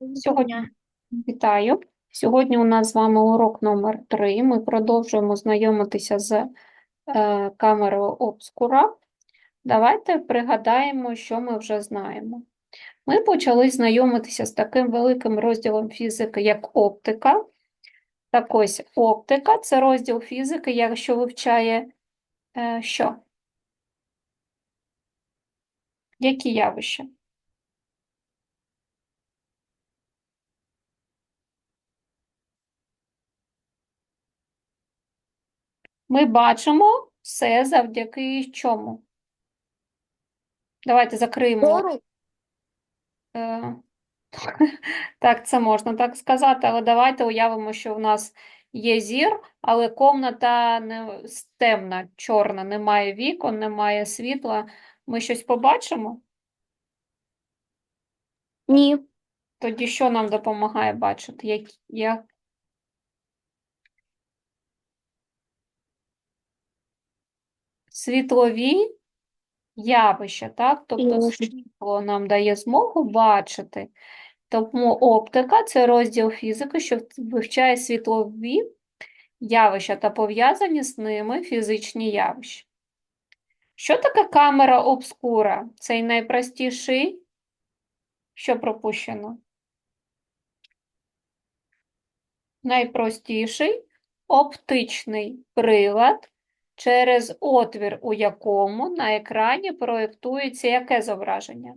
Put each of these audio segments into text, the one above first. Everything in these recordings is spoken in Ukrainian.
Сьогодні вітаю. Сьогодні у нас з вами урок номер 3. Ми продовжуємо знайомитися з е, камерою обскура. Давайте пригадаємо, що ми вже знаємо. Ми почали знайомитися з таким великим розділом фізики, як оптика. Так ось оптика це розділ фізики, якщо вивчає е, що? Які явища? Ми бачимо все завдяки чому? Давайте закриємо. Е, Так, це можна так сказати, але давайте уявимо, що в нас є зір, але комната не темна, чорна, немає вікон, немає світла. Ми щось побачимо? Ні. Тоді що нам допомагає бачити? Як, як... Світлові явища, так? Тобто світло нам дає змогу бачити. Тому оптика – це розділ фізики, що вивчає світлові явища та пов'язані з ними фізичні явища. Що таке камера обскура? Цей найпростіший, що пропущено? Найпростіший оптичний прилад, через отвір у якому на екрані проєктується яке зображення?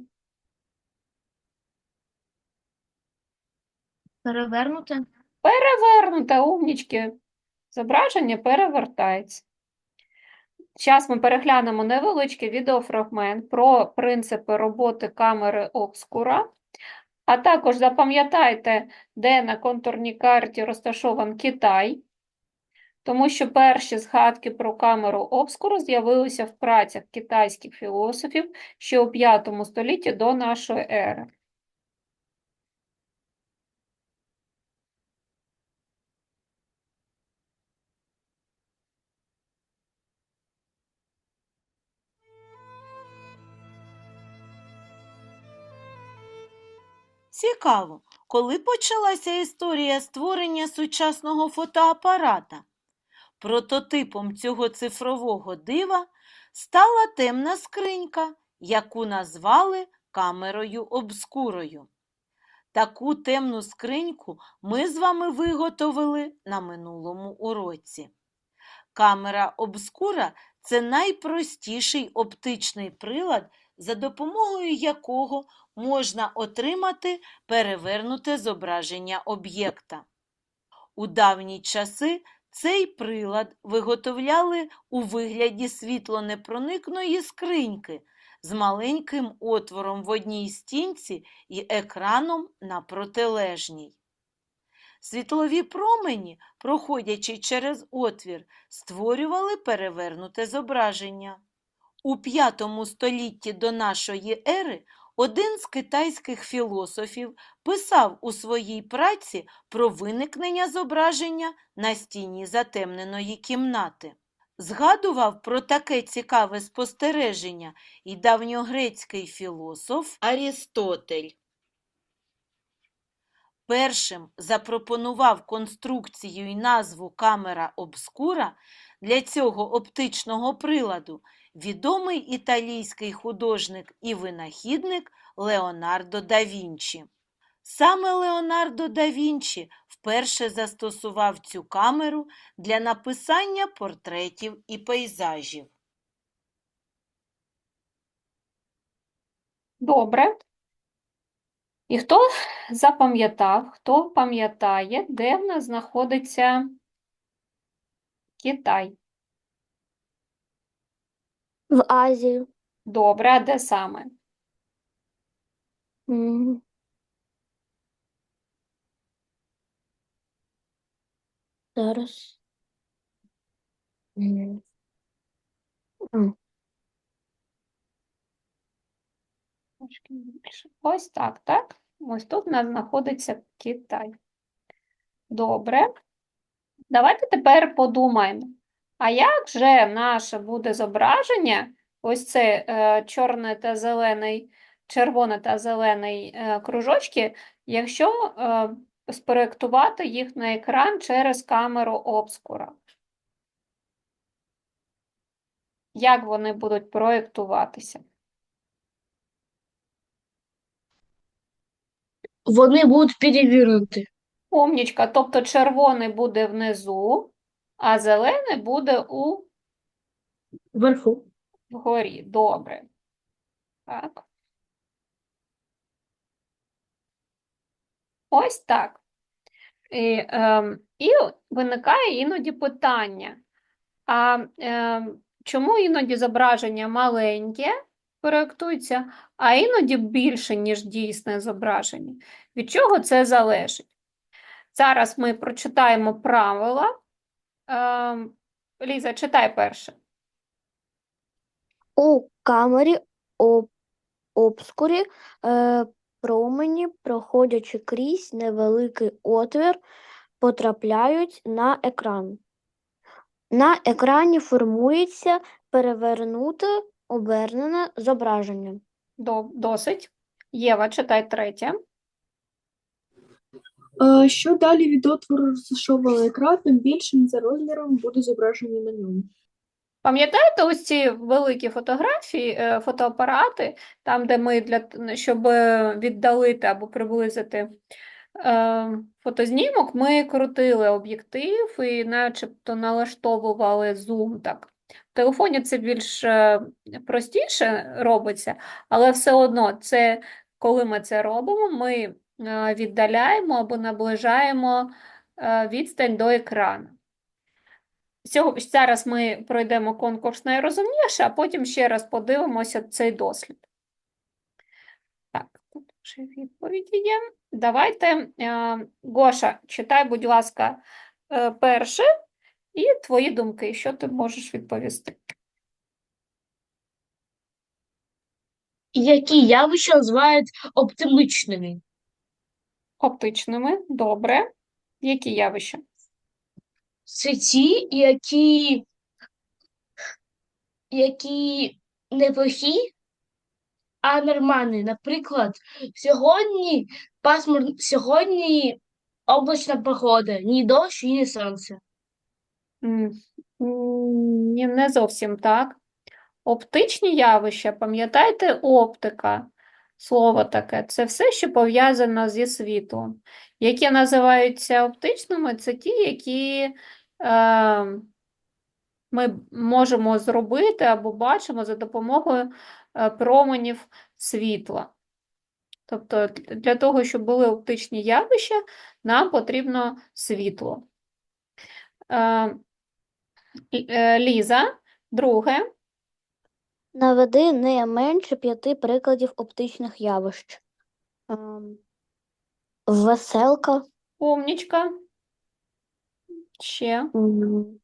Перевернути. Перевернуте, умнічки. Зображення перевертається. Зараз ми переглянемо невеличкий відеофрагмент про принципи роботи камери обскура. А також запам'ятайте, де на контурній карті розташований Китай, тому що перші згадки про камеру обскуру з'явилися в працях китайських філософів ще у 5 столітті до нашої ери. Цікаво, коли почалася історія створення сучасного фотоапарата? Прототипом цього цифрового дива стала темна скринька, яку назвали камерою обскурою. Таку темну скриньку ми з вами виготовили на минулому уроці. Камера обскура це найпростіший оптичний прилад, за допомогою якого можна отримати перевернуте зображення об'єкта. У давні часи цей прилад виготовляли у вигляді світлонепроникної скриньки з маленьким отвором в одній стінці і екраном на протилежній. Світлові промені, проходячи через отвір, створювали перевернуте зображення. У V столітті до нашої ери один з китайських філософів писав у своїй праці про виникнення зображення на стіні затемненої кімнати. Згадував про таке цікаве спостереження і давньогрецький філософ Арістотель. Першим запропонував конструкцію і назву камера обскура для цього оптичного приладу відомий італійський художник і винахідник Леонардо да Вінчі. Саме Леонардо да Вінчі вперше застосував цю камеру для написання портретів і пейзажів. Добре. І хто запам'ятав, хто пам'ятає, де в нас знаходиться Китай? В Азії. Добре, а де саме? М. Зараз. М. М. Трошки більше. Ось так, так? Ось тут у нас знаходиться Китай. Добре. Давайте тепер подумаємо. А як же наше буде зображення, ось це е, чорний та зелений червоний та зелений е, кружочки, якщо е, спроєктувати їх на екран через камеру обскура. Як вони будуть проєктуватися? Вони будуть перевернуті. Умнічка, тобто червоний буде внизу, а зелений буде у Вверху. вгорі. Добре. Так. Ось так. І, ем, і виникає іноді питання, а ем, чому іноді зображення маленьке проєктується, а іноді більше, ніж дійсне зображення? Від чого це залежить? Зараз ми прочитаємо правила. Ем, Ліза, читай перше. У камері об... обскурі е, промені, проходячи крізь невеликий отвір, потрапляють на екран. На екрані формується перевернуте обернене зображення. До- Досить. Єва, читай третє. Е, Що далі від отвору розташований екран, тим більшим за розміром буде зображення на ньому. Пам'ятаєте ось ці великі фотографії, е, фотоапарати, там, де ми для щоб е, віддалити або приблизити фотознімок, ми крутили об'єктив і начебто налаштовували зум так. В телефоні це більш простіше робиться, але все одно це, коли ми це робимо, ми віддаляємо або наближаємо е, відстань до екрану. Зараз ми пройдемо конкурс найрозумніше, а потім ще раз подивимося цей дослід. Так, тут вже відповіді є. Давайте, е, Гоша, читай, будь ласка, е, перше і твої думки, що ти можеш відповісти. Які явища називають оптимічними? Оптичними, добре. Які явища? Це ті, які, які не плохі, а нормальні. Наприклад, сьогодні пасмур, сьогодні облачна погода, ні дощ, ні сонце. Ні, не зовсім так. Оптичні явища, пам'ятаєте, оптика, слово таке, це все, що пов'язано зі світлом. Які називаються оптичними, це ті, які е, ми можемо зробити або бачимо за допомогою е, променів світла. Тобто для того, щоб були оптичні явища, нам потрібно світло. Е, е, Ліза, друге. Наведи не менше п'яти прикладів оптичних явищ. Ем, Веселка. Умнічка. Ще. м,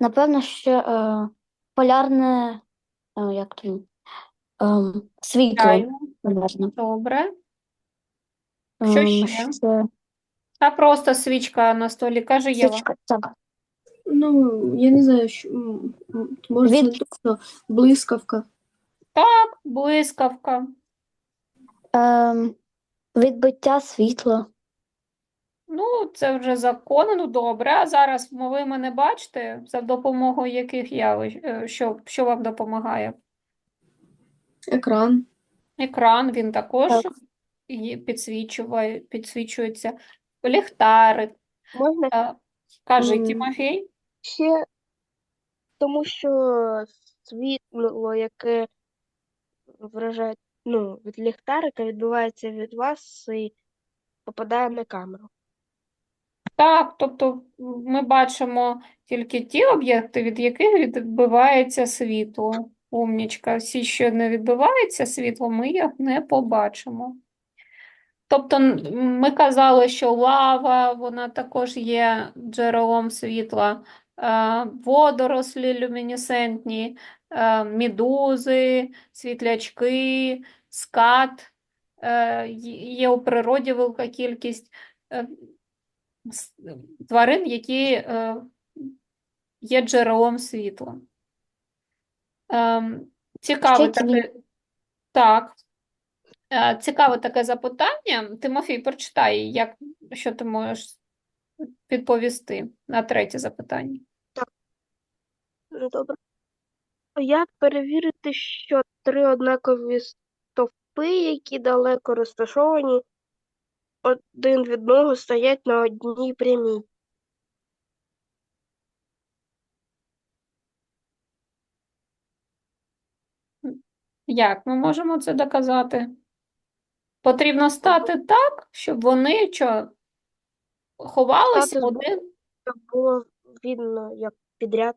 Напевно, ще е, полярне, е, як то, ем, світло. Полярне. Добре. Що Ем, ще? ще Та просто свічка на столі. Каже Єва. свічка. Так. Ну, я не знаю, що, може це Від- точно, блискавка. Так, блискавка. Ем, відбиття світла. Ну, це вже закон, ну добре. А зараз ви мене бачите, за допомогою яких явищ, е, що, що вам допомагає? Екран. Екран, він також Так. є- підсвічує, підсвічується. Ліхтарик. Можна Е, Каже М. Тимофій. Ще, тому що світло, яке вражає, ну, від ліхтарика відбувається від вас і попадає на камеру. Так, тобто ми бачимо тільки ті об'єкти, від яких відбивається світло. Умнічка. Всі, що не відбивається світло, ми їх не побачимо. Тобто ми казали, що лава, вона також є джерелом світла, водорослі люмінесцентні, е, медузи, світлячки, скат. Е, є у природі велика кількість е, тварин, які е, є джерелом світла. Тіні. такий. Так. Е, Цікаве таке запитання. Тимофій, прочитай, як, що ти можеш відповісти на третє запитання. Ну, добре. Як перевірити, що три однакові стовпи, які далеко розташовані один від одного, стоять на одній прямій? Як ми можемо це доказати? Потрібно стати так, щоб вони ховалися Стати збоку. один. Було видно, як підряд.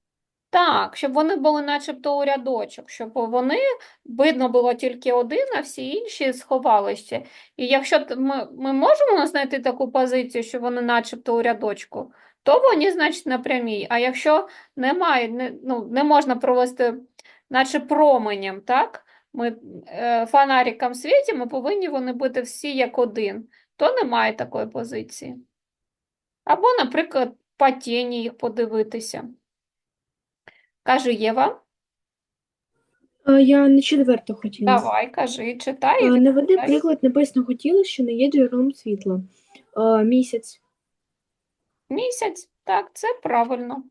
Так, щоб вони були начебто у рядочок, щоб вони видно було тільки один, а всі інші сховалися. І якщо ми, ми можемо знайти таку позицію, що вони начебто у рядочку, то вони, значить, на прямій. А якщо немає, не, ну, не можна провести, наче променем, так? Ми е, фонариком світимо, повинні вони бути всі як один, то немає такої позиції. Або, наприклад, по тіні їх подивитися. Каже Єва, А я на четверту хотіла. давай, кажи, читай. А, і Наведи відповідай. приклад небесного тіла, що не є джерелом світла. А, Місяць. Місяць, так, це правильно.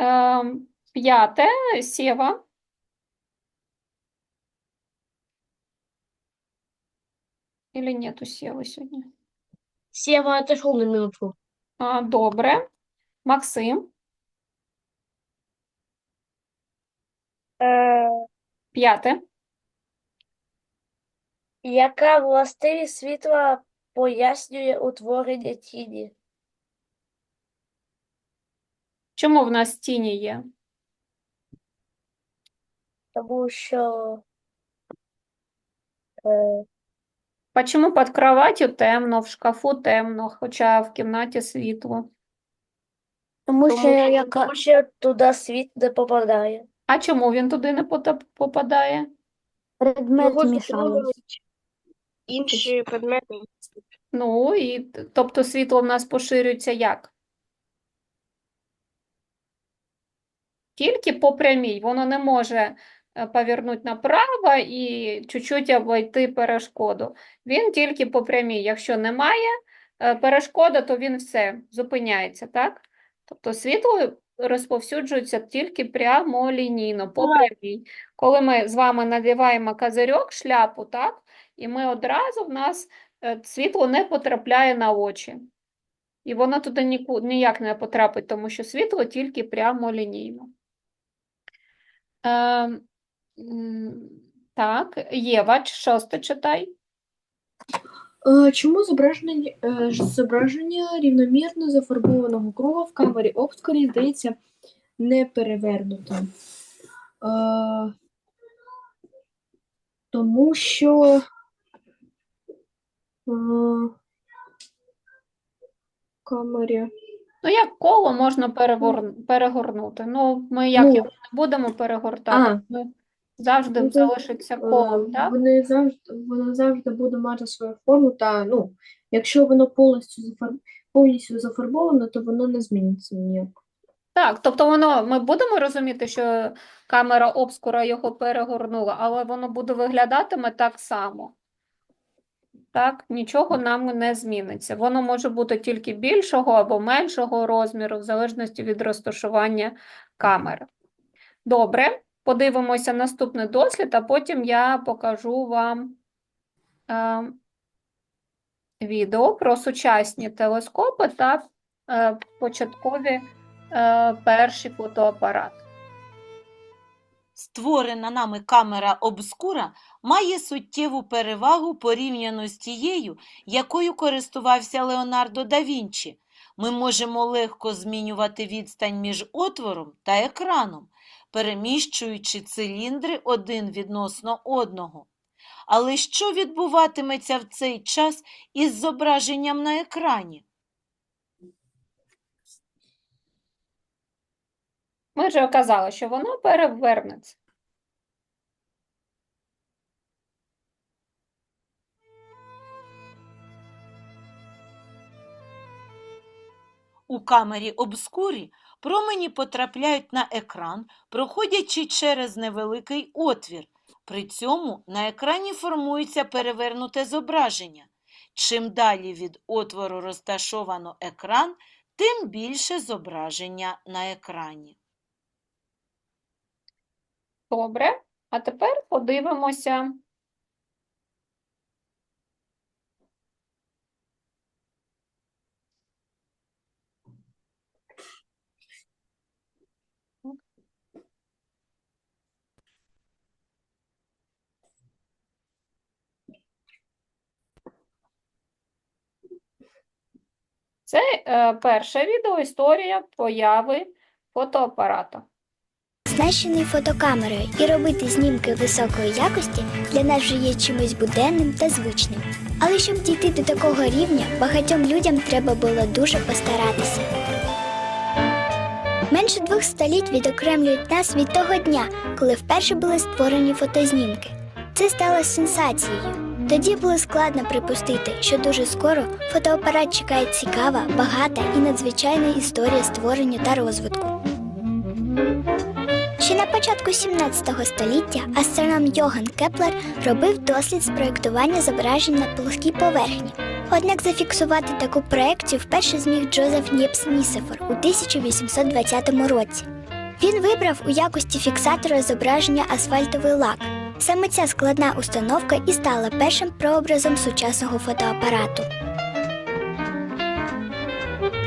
Ем, п'яте, Сєва. Или нету Сєви сьогодні? Сева отошел на минутку. Добре. Максим, Е, п'яте. яка властивість світла пояснює утворення тіні? Чому в нас тіні є? Тому що е, Почему під кроваттю темно, в шкафу темно, хоча в кімнаті світло? Тому що яка тому що туди світ не попадає. А чому він туди не пота- попадає? предмет Його мішають. інші предмети. Ну, і т- тобто світло в нас поширюється як? Тільки по прямій. Воно не може повернути направо і чуть-чуть обійти перешкоду. Він тільки по прямій. Якщо немає е, перешкоди, то він все зупиняється, так? Тобто світло розповсюджується тільки прямолінійно, по прямій. Коли ми з вами надіваємо козирьок, шляпу, так? І ми одразу в нас е, світло не потрапляє на очі. І воно туди ніку, ніяк не потрапить, тому що світло тільки прямолінійно. Е, так, Єва, шосте читай. Чому зображення, е, зображення рівномірно зафарбованого круга в камері обскурі здається неперевернутим? А, Тому що камері. Ну, як коло можна перегорнути? Ну, ми як Ну, його не будемо перегортати, а. Завжди Ну, залишиться Е, колом, так? Вони завжди, воно завжди буде мати свою форму, та ну, якщо воно повністю зафар... повністю зафарбоване, то воно не зміниться ніяк. Так, тобто воно, ми будемо розуміти, що камера обскура його перегорнула, але воно буде виглядатиме так само. Так, нічого нам не зміниться. Воно може бути тільки більшого або меншого розміру, в залежності від розташування камери. Добре, подивимося наступний дослід, а потім я покажу вам е, відео про сучасні телескопи та е, початкові е, перші фотоапарати. Створена нами камера обскура має суттєву перевагу порівняно з тією, якою користувався Леонардо да Вінчі. Ми можемо легко змінювати відстань між отвором та екраном, переміщуючи циліндри один відносно одного. Але що відбуватиметься в цей час із зображенням на екрані? Ми вже казали, що воно перевернеться. У камері обскурі промені потрапляють на екран, проходячи через невеликий отвір. При цьому на екрані формується перевернуте зображення. Чим далі від отвору розташовано екран, тим більше зображення на екрані. Добре. А тепер подивимося. Це е, перше відео історія появи фотоапарата. Оснащений фотокамерою і робити знімки високої якості для нас вже є чимось буденним та звичним. Але щоб дійти до такого рівня, багатьом людям треба було дуже постаратися. Менше двох століть відокремлюють нас від того дня, коли вперше були створені фотознімки. Це стало сенсацією. Тоді було складно припустити, що дуже скоро фотоапарат чекає цікава, багата і надзвичайна історія створення та розвитку. Ще на початку 17 століття астроном Йоган Кеплер робив дослід з проєктування зображень на плоскій поверхні. Однак зафіксувати таку проекцію вперше зміг Джозеф Нєпс Нісефор у 1820 році. Він вибрав у якості фіксатора зображення асфальтовий лак. Саме ця складна установка і стала першим прообразом сучасного фотоапарату.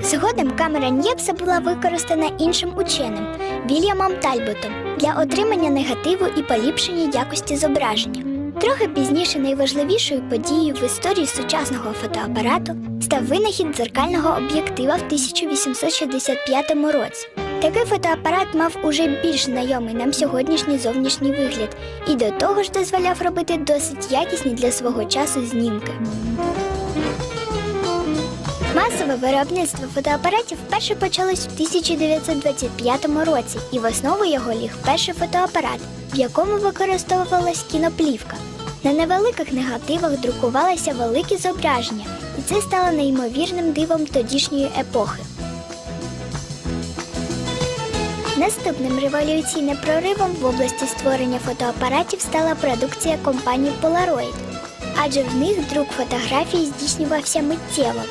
Згодом камера Нєпса була використана іншим ученим Вільямом Тальботом для отримання негативу і поліпшення якості зображення. Трохи пізніше найважливішою подією в історії сучасного фотоапарату став винахід дзеркального об'єктива в 1865 році. Такий фотоапарат мав уже більш знайомий нам сьогоднішній зовнішній вигляд і до того ж дозволяв робити досить якісні для свого часу знімки. Масове виробництво фотоапаратів вперше почалось в 1925 році, і в основу його ліг перший фотоапарат, в якому використовувалась кіноплівка. На невеликих негативах друкувалися великі зображення, і це стало неймовірним дивом тодішньої епохи. Наступним революційним проривом в області створення фотоапаратів стала продукція компанії Polaroid, адже в них друк фотографій здійснювався миттєво.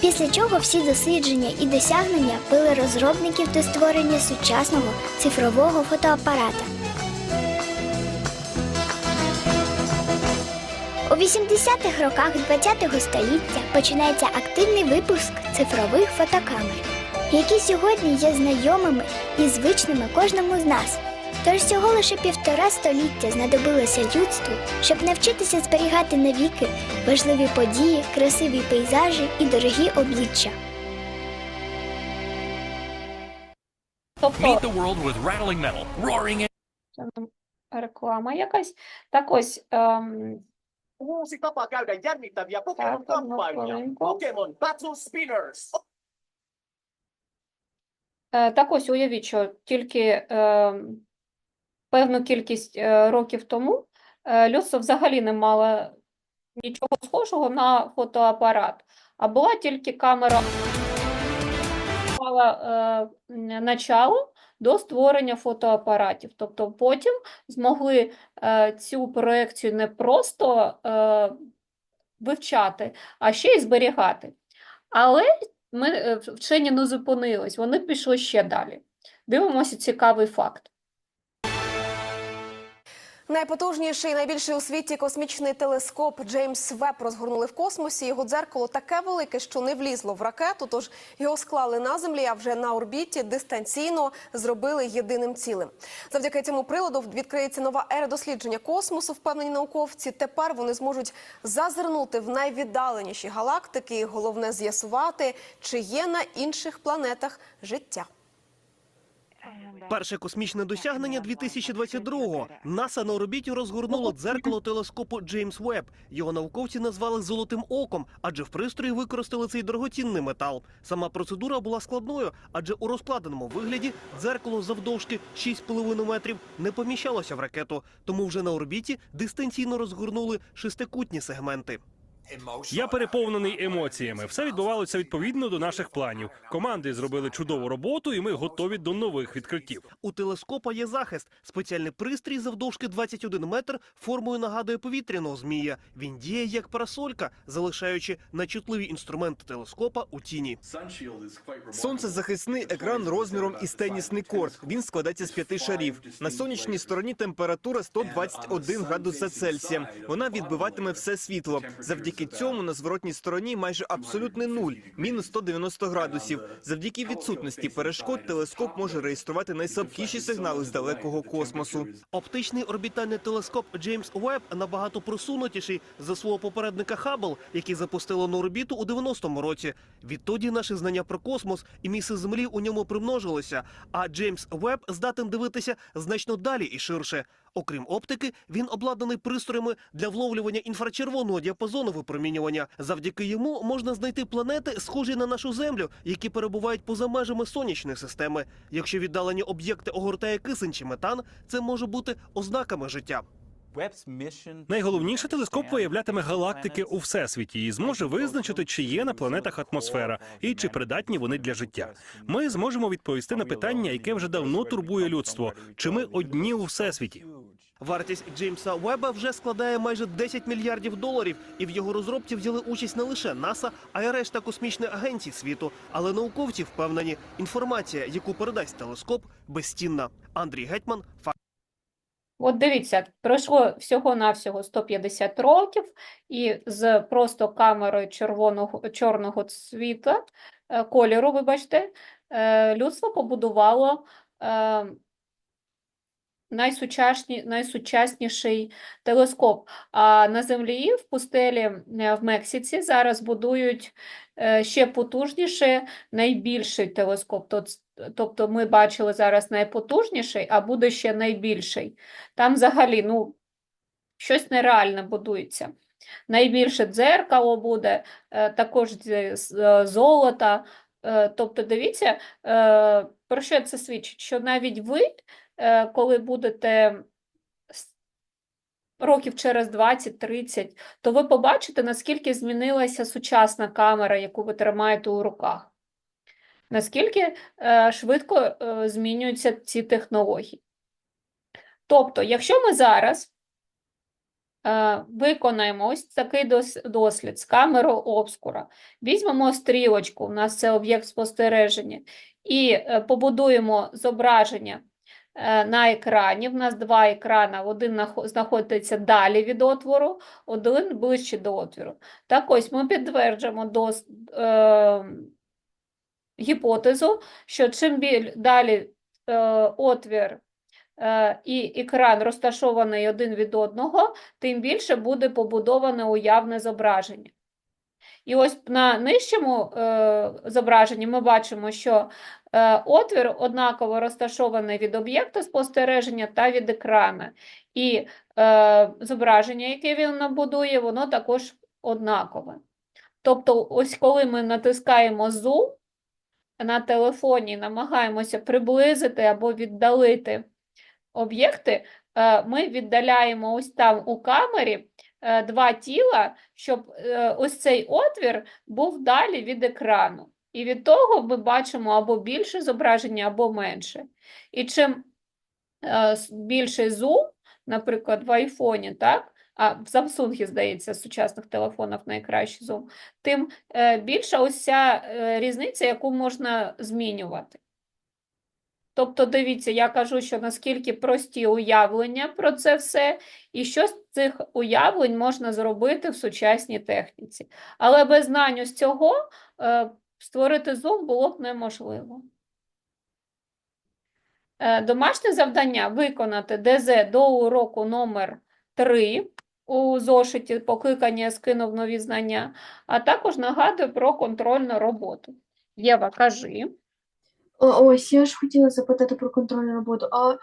Після чого всі дослідження і досягнення вели розробників до створення сучасного цифрового фотоапарата. У 80-х роках ХХ століття починається активний випуск цифрових фотокамер, які сьогодні є знайомими і звичними кожному з нас. Тож всього лише півтора століття знадобилося людству, щоб навчитися зберігати навіки важливі події, красиві пейзажі і дорогі обличчя. Тобто, Meet the world with rattling metal, roaring реклама якась. Так ось, ем, одну хвилинку. Pokemon Battle Spinners. Е, Так ось уявіть, що тільки е, певну кількість е, років тому людство взагалі не мало нічого схожого на фотоапарат, а була тільки камера мала начало до створення фотоапаратів. Тобто потім змогли цю проекцію не просто вивчати, а ще й зберігати. Але ми е, вчені не зупинились, вони пішли ще далі. Дивимося цікавий факт. Найпотужніший і найбільший у світі космічний телескоп Джеймс Веб розгорнули в космосі. Його дзеркало таке велике, що не влізло в ракету. Тож його склали на землі, а вже на орбіті дистанційно зробили єдиним цілим. Завдяки цьому приладу відкриється нова ера дослідження космосу. Впевнені науковці. Тепер вони зможуть зазирнути в найвіддаленіші галактики. І Головне з'ясувати, чи є на інших планетах життя. Перше космічне досягнення 2022-го. НАСА на орбіті розгорнуло дзеркало телескопу Джеймс Веб. Його науковці назвали золотим оком, адже в пристрої використали цей дорогоцінний метал. Сама процедура була складною, адже у розкладеному вигляді дзеркало завдовжки 6,5 метрів не поміщалося в ракету. Тому вже на орбіті дистанційно розгорнули шестикутні сегменти. Я переповнений емоціями. Все відбувалося відповідно до наших планів. Команди зробили чудову роботу, і ми готові до нових відкриттів. У телескопа є захист. Спеціальний пристрій завдовжки 21 метр формою нагадує повітряного змія. Він діє як парасолька, залишаючи найчутливі інструменти телескопа у тіні. Сонцезахисний екран розміром із тенісний корт. Він складається з п'яти шарів. На сонячній стороні температура 121 градуса Цельсія. Вона відбиватиме все світло. Завдяки цьому на зворотній стороні майже абсолютний нуль, мінус 190 градусів. Завдяки відсутності перешкод телескоп може реєструвати найслабкіші сигнали з далекого космосу. Оптичний орбітальний телескоп Джеймс Уебб набагато просунутіший за свого попередника Хаббл, який запустило на орбіту у 90-му році. Відтоді наші знання про космос і місце Землі у ньому примножилися. А Джеймс Уебб здатен дивитися значно далі і ширше. Окрім оптики, він обладнаний пристроями для вловлювання інфрачервоного діапазону випромінювання. Завдяки йому можна знайти планети, схожі на нашу землю, які перебувають поза межами сонячної системи. Якщо віддалені об'єкти огортає кисень чи метан, це може бути ознаками життя. Найголовніше телескоп виявлятиме галактики у всесвіті і зможе визначити, чи є на планетах атмосфера і чи придатні вони для життя. Ми зможемо відповісти на питання, яке вже давно турбує людство: чи ми одні у всесвіті? Вартість Джеймса Уеба вже складає майже 10 мільярдів доларів, і в його розробці взяли участь не лише НАСА, а й решта космічних агенцій світу. Але науковці впевнені, інформація, яку передасть телескоп, безцінна. Андрій Гетьман, Факт. От дивіться, пройшло всього-навсього 150 років, і з просто камерою червоного, чорного цвіта, е, кольору, вибачте, е, людство побудувало е, найсучасні, найсучасніший телескоп. А на Землі, в пустелі в Мексиці, зараз будують ще потужніше, найбільший телескоп. Тобто ми бачили зараз найпотужніший, а буде ще найбільший. Там взагалі ну, щось нереальне будується. Найбільше дзеркало буде, е, також з, е, золота. Е, Тобто, дивіться, е, про що це свідчить? Що навіть ви, е, коли будете років через 20-30, то ви побачите, наскільки змінилася сучасна камера, яку ви тримаєте у руках. Наскільки е, швидко е, змінюються ці технології. Тобто, якщо ми зараз е, виконаємо ось такий дослід з камерою обскура, візьмемо стрілочку, у нас це об'єкт спостереження, і побудуємо зображення на екрані. В нас два екрани, один знаходиться далі від отвору, один ближче до отвору. Так ось ми підтверджуємо гіпотезу, що чим біль далі е, отвір е, і екран розташований один від одного, тим більше буде побудоване уявне зображення. І ось на нижчому е, зображенні ми бачимо, що е, отвір однаково розташований від об'єкта спостереження та від екрана. І е, зображення, яке він набудує, воно також однакове. Тобто, ось коли ми натискаємо зум, на телефоні намагаємося приблизити або віддалити об'єкти, е, ми віддаляємо ось там у камері е, два тіла, щоб е, ось цей отвір був далі від екрану. І від того ми бачимо або більше зображення, або менше. І чим е, більший зум, наприклад, в айфоні, так, а в Samsung, здається, в сучасних телефонах найкращий зум, тим е, більша ось ця е, різниця, яку можна змінювати. Тобто, дивіться, я кажу, що наскільки прості уявлення про це все, і що з цих уявлень можна зробити в сучасній техніці. Але без знань ось цього е, створити зум було б неможливо. Домашнє завдання виконати ДЗ до уроку номер 3 у зошиті покликання скинув нові знання, а також нагадую про контрольну роботу. Єва, кажи. О, ось я ж хотіла запитати про контрольну роботу. А